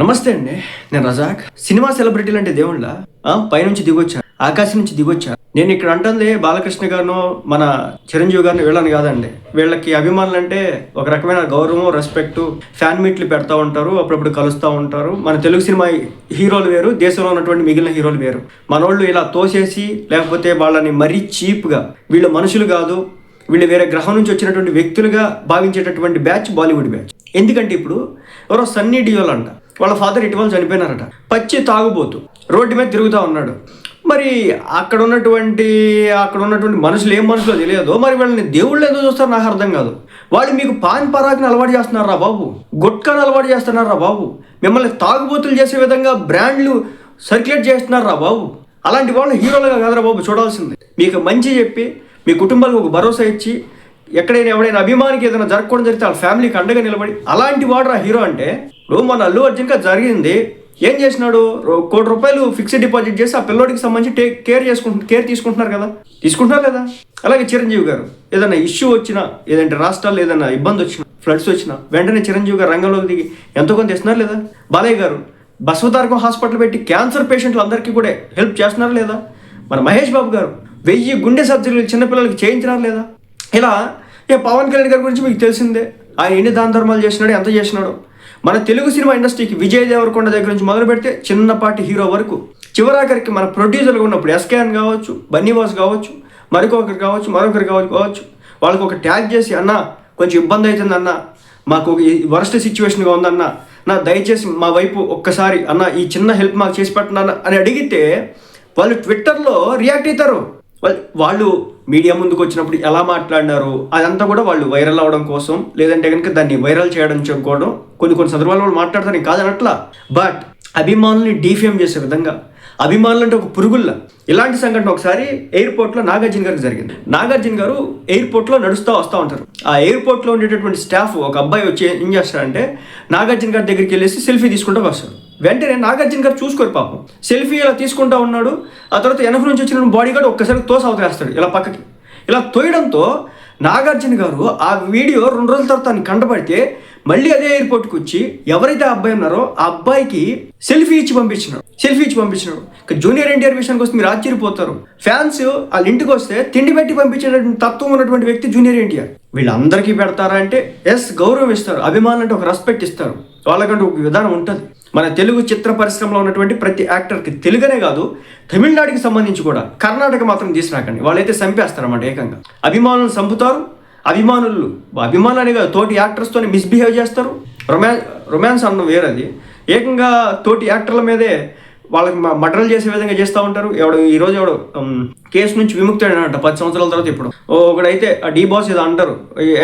నమస్తే అండి నేను రజాక్. సినిమా సెలబ్రిటీలు అంటే దేవుళ్ళ? పైనుంచి దిగొచ్చా? ఆకాశం నుంచి దిగొచ్చా? నేను ఇక్కడ అంటుంది బాలకృష్ణ గారిను మన చిరంజీవి గారిని వీళ్ళని కాదండి. వీళ్ళకి అభిమానులు అంటే ఒక రకమైన గౌరవం రెస్పెక్ట్ ఫ్యాన్ మీట్లు పెడతా ఉంటారు అప్పుడప్పుడు కలుస్తూ ఉంటారు. మన తెలుగు సినిమా హీరోలు వేరు దేశంలో ఉన్నటువంటి మిగిలిన హీరోలు వేరు. మనోళ్ళు ఇలా తోసేసి లేకపోతే వాళ్ళని మరీ చీప్గా వీళ్ళు మనుషులు కాదు వీళ్ళు వేరే గ్రహం నుంచి వచ్చినటువంటి వ్యక్తులుగా భావించేటటువంటి బ్యాచ్ బాలీవుడ్ బ్యాచ్. ఎందుకంటే ఇప్పుడు ఎవరో సన్నీ డియోల్ అంట వాళ్ళ ఫాదర్ ఇటీవల చనిపోయినారట. పచ్చి తాగుబోతు. రోడ్డు మీద తిరుగుతూ ఉన్నాడు. మరి అక్కడ ఉన్నటువంటి అక్కడ ఉన్నటువంటి మనుషులు ఏం మనుషులో తెలియదు మరి వీళ్ళని దేవుళ్ళు ఏదో చూస్తారో నాకు అర్థం కాదు. వాళ్ళు మీకు పాన్ పరాగ్ని అలవాటు చేస్తున్నారా బాబు? గుట్కాను అలవాటు చేస్తున్నారా బాబు? మిమ్మల్ని తాగుబోతులు చేసే విధంగా బ్రాండ్లు సర్క్యులేట్ చేస్తున్నారా బాబు? అలాంటి వాళ్ళు హీరోలుగా కదరా బాబు చూడాల్సింది. మీకు మంచి చెప్పి మీ కుటుంబాలకు ఒక భరోసా ఇచ్చి ఎక్కడైనా ఎవడైనా అభిమానికి ఏదైనా జరగకూడదు జరిగితే వాళ్ళ ఫ్యామిలీకి అండగా నిలబడి అలాంటి వాడు ఆ హీరో అంటే ఇప్పుడు మన అల్లు అర్జున్గా జరిగింది. ఏం చేసినాడు? కోటి రూపాయలు ఫిక్స్డ్ డిపాజిట్ చేసి ఆ పిల్లోడికి సంబంధించి టేక్ కేర్ చేసుకుంటు కేర్ తీసుకుంటున్నారు కదా? తీసుకుంటున్నారు కదా? అలాగే చిరంజీవి గారు. ఏదైనా ఇష్యూ వచ్చినా ఏదంటే రాష్ట్రాల్లో ఏదైనా ఇబ్బంది వచ్చినా ఫ్లడ్స్ వచ్చినా వెంటనే చిరంజీవి గారు రంగంలోకి దిగి ఎంతో కొంత ఇస్తున్నారు లేదా? బాలయ్య గారు బసవతారకం హాస్పిటల్ పెట్టి క్యాన్సర్ పేషెంట్లు అందరికీ కూడా హెల్ప్ చేస్తున్నారు లేదా? మన మహేష్ బాబు గారు వెయ్యి గుండె సర్జరీలు చిన్నపిల్లలకి చేయించినారు లేదా? ఇలా ఏ పవన్ కళ్యాణ్ గారి గురించి మీకు తెలిసిందే. ఆయన ఎన్ని దాన ధర్మాలు చేసినాడు ఎంత చేసినాడు? మన తెలుగు సినిమా ఇండస్ట్రీకి విజయ్ దేవరకొండ దగ్గర నుంచి మొదలు పెడితే చిన్నపాటి హీరో వరకు. చివరాఖరికి మన ప్రొడ్యూసర్గా ఉన్నప్పుడు ఎస్కేఎన్ కావచ్చు బన్నీవాస్ కావచ్చు మరొకరు కావచ్చు మరొకరు కావచ్చు కావచ్చు. వాళ్ళకి ఒక ట్యాగ్ చేసి అన్న కొంచెం ఇబ్బంది అవుతుంది అన్న మాకు ఒక వరస్ట్ సిచ్యువేషన్గా ఉందన్న నా దయచేసి మా వైపు ఒక్కసారి అన్న ఈ చిన్న హెల్ప్ మాకు చేసి పెట్టండి అని అడిగితే వాళ్ళు ట్విట్టర్లో రియాక్ట్ అవుతారు. వాళ్ళు వాళ్ళు మీడియా ముందుకు వచ్చినప్పుడు ఎలా మాట్లాడినారు? అదంతా కూడా వాళ్ళు వైరల్ అవ్వడం కోసం లేదంటే కనుక దాన్ని వైరల్ చేయడం చెప్పుకోవడం కొన్ని కొన్ని సందర్భాల్లో వాళ్ళు మాట్లాడతారు కాదనట్లా బట్ అభిమానుల్ని డీఫేమ్ చేసే విధంగా అభిమానులు అంటే ఒక పురుగుల్లా. ఇలాంటి సంఘటన ఒకసారి ఎయిర్పోర్ట్లో నాగార్జున గారికి జరిగింది. నాగార్జున గారు ఎయిర్పోర్ట్లో నడుస్తూ వస్తూ ఉంటారు. ఆ ఎయిర్పోర్ట్లో ఉండేటటువంటి స్టాఫ్ ఒక అబ్బాయి వచ్చి ఏం చేస్తాడంటే నాగార్జున గారి దగ్గరికి వెళ్ళేసి సెల్ఫీ తీసుకుంటూ వస్తాడు వెంటనే నాగార్జున గారు చూసుకోరు పాపం. సెల్ఫీ ఇలా తీసుకుంటా ఉన్నాడు. ఆ తర్వాత వెనక నుంచి వచ్చిన బాడీ గార్డ్ ఒక్కసారి తోసి అవతేస్తాడు ఇలా పక్కకి. ఇలా తోయడంతో నాగార్జున గారు ఆ వీడియో రెండు రోజుల తర్వాత తను కంటపడితే మళ్ళీ అదే ఎయిర్పోర్ట్కి వచ్చి ఎవరైతే ఆ అబ్బాయి ఉన్నారో ఆ అబ్బాయికి సెల్ఫీ ఇచ్చి పంపించినాడు. సెల్ఫీ ఇచ్చి పంపించినాడు. ఇక జూనియర్ ఎన్టీఆర్ విషయానికి వస్తే మీరు ఆశ్చర్యపోతారు. ఫ్యాన్స్ వాళ్ళ ఇంటికి వస్తే తిండి పెట్టి పంపించేటటువంటి తత్వం ఉన్నటువంటి వ్యక్తి జూనియర్ ఎన్టీఆర్ వీళ్ళందరికీ పెడతారా అంటే ఎస్ గౌరవం ఇస్తారు. అభిమానులు అంటే ఒక రెస్పెక్ట్ ఇస్తారు. వాళ్ళకంటే ఒక విధానం ఉంటుంది. మన తెలుగు చిత్ర పరిశ్రమలో ఉన్నటువంటి ప్రతి యాక్టర్కి తెలుగునే కాదు తమిళనాడుకి సంబంధించి కూడా కర్ణాటక మాత్రం తీసుకురాకండి వాళ్ళైతే చంపేస్తారన్నమాట ఏకంగా. అభిమానులను చంపుతారు అభిమానులు అభిమానులనే కాదు తోటి యాక్టర్స్తో మిస్బిహేవ్ చేస్తారు. రొమాన్ రొమాన్స్ అన్నం వేరది. ఏకంగా తోటి యాక్టర్ల మీదే వాళ్ళకి మటరలు చేసే విధంగా చేస్తూ ఉంటారు. ఎవడు ఈ రోజు ఎవడు కేసు నుంచి విముక్తుడైనట పది సంవత్సరాల తర్వాత ఇప్పుడు. ఓ ఒకడైతే ఆ డీ బాస్ ఏదో అంటారు.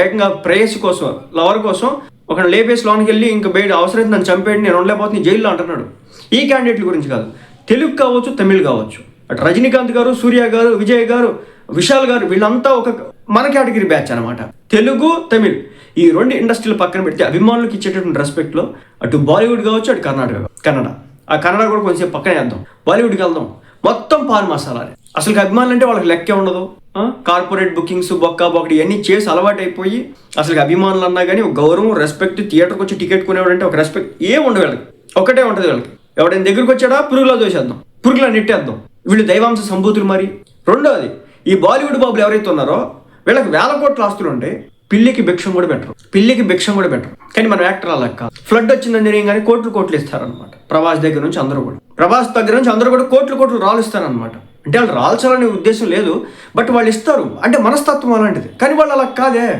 ఏకంగా ప్రేయస్ కోసం లవర్ కోసం ఒక లేపేసి లోనికి వెళ్ళి ఇంకా బయట అవసరం నన్ను చంపేయండి నేను ఉండలేకపోతే జైల్లో అంటున్నాడు. ఈ క్యాండిడేట్ల గురించి కాదు. తెలుగు కావచ్చు తమిళ్ కావచ్చు. అటు రజనీకాంత్ గారు సూర్య గారు విజయ్ గారు విశాల్ గారు వీళ్ళంతా ఒక మన కేటగిరీ బ్యాచ్ అనమాట తెలుగు తమిళ్. ఈ రెండు ఇండస్ట్రీలు పక్కన పెడితే అభిమానులకు ఇచ్చేటటువంటి రెస్పెక్ట్లో అటు బాలీవుడ్ కావచ్చు అటు కర్ణాటక కన్నడ. ఆ కన్నడ కూడా కొంచెం పక్కనే వేద్దాం. బాలీవుడ్కి వెళ్దాం. మొత్తం పాన్ మసాలానే అసలు అభిమానులు అంటే వాళ్ళకి లెక్కే ఉండదు. కార్పొరేట్ బుకింగ్స్ బొక్క బొక్కటి ఇవన్నీ చేసి అలవాటు అయిపోయి అసలు అభిమానులు అన్నా కానీ ఒక గౌరవం రెస్పెక్ట్ థియేటర్కి వచ్చి టికెట్ కొనేవాడంటే ఒక రెస్పెక్ట్ ఏం ఉండదు వీళ్ళకి. ఒకటే ఉంటుంది వీళ్ళకి. ఎవడైనా దగ్గరికి వచ్చాడా? పురుగులో దోసేద్దాం పురుగులా నెట్టేద్దాం. వీళ్ళు దైవాంశ సంభూతులు మరి. రెండోది ఈ బాలీవుడ్ బాబులు ఎవరైతే ఉన్నారో వీళ్ళకి వేల కోట్ల ఆస్తులు ఉంటాయి పిల్లికి భిక్షం కూడా పెట్టరు. పిల్లికి భిక్షం కూడా పెట్టరు. కానీ మనం యాక్టర్ అలా కాదు. ఫ్లడ్ వచ్చిందని కానీ కోట్లు కోట్లు ఇస్తారనమాట ప్రభాస్ దగ్గర నుంచి అందరూ కూడా. ప్రభాస్ దగ్గర నుంచి అందరూ కూడా కోట్లు కోట్లు రాళ్ళు ఇస్తారనమాట అంటే వాళ్ళు రాల్చాలనే ఉద్దేశం లేదు బట్ వాళ్ళు ఇస్తారు. అంటే మనస్తత్వం అలాంటిది. కానీ వాళ్ళు అలా కాదే.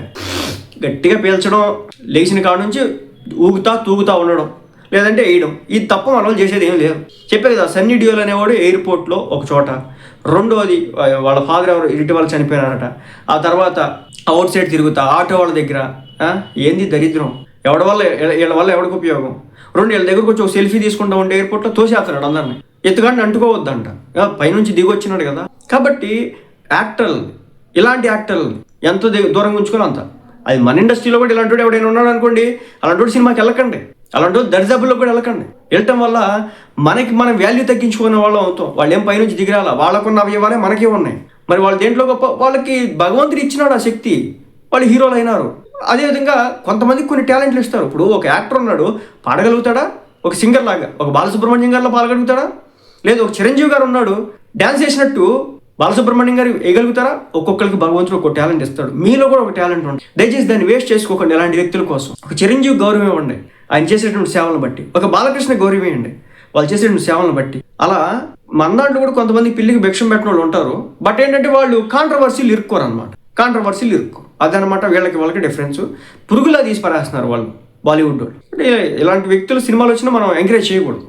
గట్టిగా పీల్చడం లేచిన కాడ నుంచి ఊగుతా తూగుతా ఉండడం లేదంటే వేయడం ఇది తప్ప మన వాళ్ళు చేసేది ఏం లేదు. చెప్పే కదా సన్నీ డ్యూల్ అనేవాడు ఎయిర్పోర్ట్లో ఒక చోట. రెండోది వాళ్ళ ఫాదర్ ఎవరు? ఇటీవల చనిపోయినారట. ఆ తర్వాత అవుట్ సైడ్ తిరుగుతా ఆటో వాళ్ళ దగ్గర. ఏంది దరిద్రం? ఎవడి వల్ల వీళ్ళ- వల్ల ఎవరికి ఉపయోగం? రెండు వీళ్ళ దగ్గరకు వచ్చి ఒక సెల్ఫీ తీసుకుంటా ఉంటే ఎయిర్పోర్ట్లో తోసేస్తున్నాడు అందరిని. ఎత్తుగాడిని అంటుకోవద్దంట. పైనుంచి దిగి వచ్చినాడు కదా. కాబట్టి యాక్టర్లు ఇలాంటి యాక్టర్లు ఎంత దూరం దూరంగా అంత అది మన ఇండస్ట్రీలో కూడా ఇలాంటి ఎవడైనా ఉన్నాడు అనుకోండి అలాంటి సినిమాకి వెళ్ళకండి. అలాంటి వాళ్ళు దరిదాపుల్లో కూడా వెళ్ళకండి. వెళ్ళటం వల్ల మనకి మనం వాల్యూ తగ్గించుకునే వాళ్ళం అవుతాం. వాళ్ళు ఏం పైనుంచి దిగిరాల? వాళ్ళకున్న అవయవాలే మనకే ఉన్నాయి. మరి వాళ్ళు దేంట్లో గొప్ప వాళ్ళకి భగవంతుడు ఇచ్చినాడు ఆ శక్తి. వాళ్ళు హీరోలు అయినారు. అదేవిధంగా కొంతమందికి కొన్ని టాలెంట్లు ఇస్తారు. ఇప్పుడు ఒక యాక్టర్ ఉన్నాడు పాడగలుగుతాడా? ఒక సింగర్ లాగా ఒక బాలసుబ్రహ్మణ్యం గారిలో పాడగలుగుతాడా లేదు ఒక చిరంజీవి గారు ఉన్నాడు. డ్యాన్స్ చేసినట్టు బాలసుబ్రహ్మణ్యం గారు వేయగలుగుతారా? ఒక్కొక్కరికి భగవంతుడు ఒక టాలెంట్ ఇస్తాడు. మీలో కూడా ఒక టాలెంట్ ఉంది దయచేసి దాన్ని వేస్ట్ చేసుకోకండి ఇలాంటి వ్యక్తుల కోసం. ఒక చిరంజీవి గౌరవం ఇవ్వండి. ఆయన చేసేటువంటి సేవలను బట్టి. ఒక బాలకృష్ణ గౌరవం ఇవ్వండి. వాళ్ళు చేసేటువంటి సేవలను బట్టి. అలా మన దాంట్లో కూడా కొంతమంది పిల్లికి భిక్షం పెట్టిన వాళ్ళు ఉంటారు. బట్ ఏంటంటే వాళ్ళు కాంట్రవర్సీలు ఇరుక్కోరు అనమాట కాంట్రవర్సీలు ఇరుక్కు అదనమాట వీళ్ళకి వాళ్ళకి డిఫరెన్స్ పురుగులా తీసి పరేస్తున్నారు వాళ్ళు. బాలీవుడ్ వాళ్ళు. అంటే ఇలాంటి వ్యక్తులు సినిమాలు వచ్చినా మనం ఎంకరేజ్ చేయకూడదు.